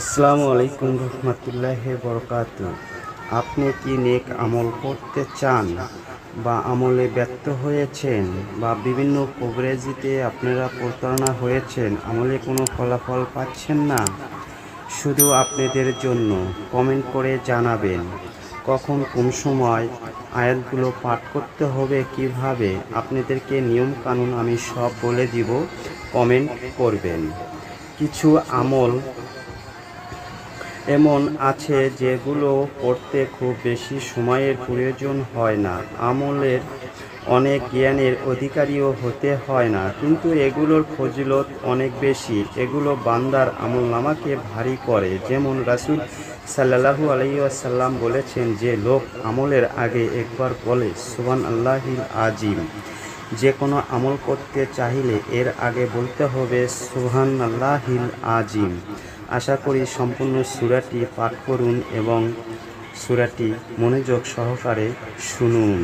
আসসালামু আলাইকুম রহমতুল্লাহ বরকাত আপনি কি নেক আমল করতে চান বা আমলে ব্যর্থ হয়েছেন বা বিভিন্ন কবরেজিতে আপনারা প্রতারণা হয়েছেন, আমলে কোনো ফলাফল পাচ্ছেন না? শুধু আপনাদের জন্য কমেন্ট করে জানাবেন। কখন কোন সময় আয়াতগুলো পাঠ করতে হবে, কীভাবে আপনাদেরকে নিয়ম কানুন আমি সব বলে দিব, কমেন্ট করবেন। কিছু আমল এমন আছে যেগুলো করতে খুব বেশি সময়ের প্রয়োজন হয় না। আমলের অনেক জ্ঞানের অধিকারীও হতে হয় না, কিন্তু এগুলোর ফজিলত অনেক বেশি। এগুলো বান্দার আমল নামাকে ভারী করে। যেমন রাসুল সাল্লাহু আলাইসাল্লাম বলেছেন যে, লোক আমলের আগে একবার বলে সুবান আল্লাহিল আজিম যে কোনো আমল করতে চাইলে এর আগে বলতে হবে সুহান আল্লাহিল আজিম আশা করি সম্পূর্ণ সুরাটি পাঠ করুন এবং সুরাটি মনোযোগ সহকারে শুনুন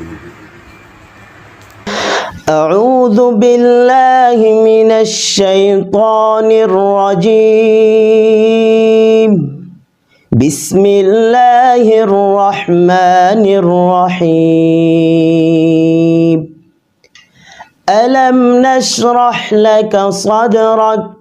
أعوذ بالله من الشيطان الرجيم بسم الله الرحمن الرحيم ألم نشرح لك صدرك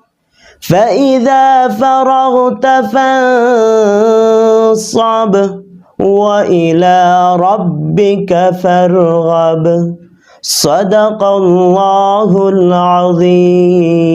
فإذا فرغت فانصب وإلى ربك فارغب صدق الله العظيم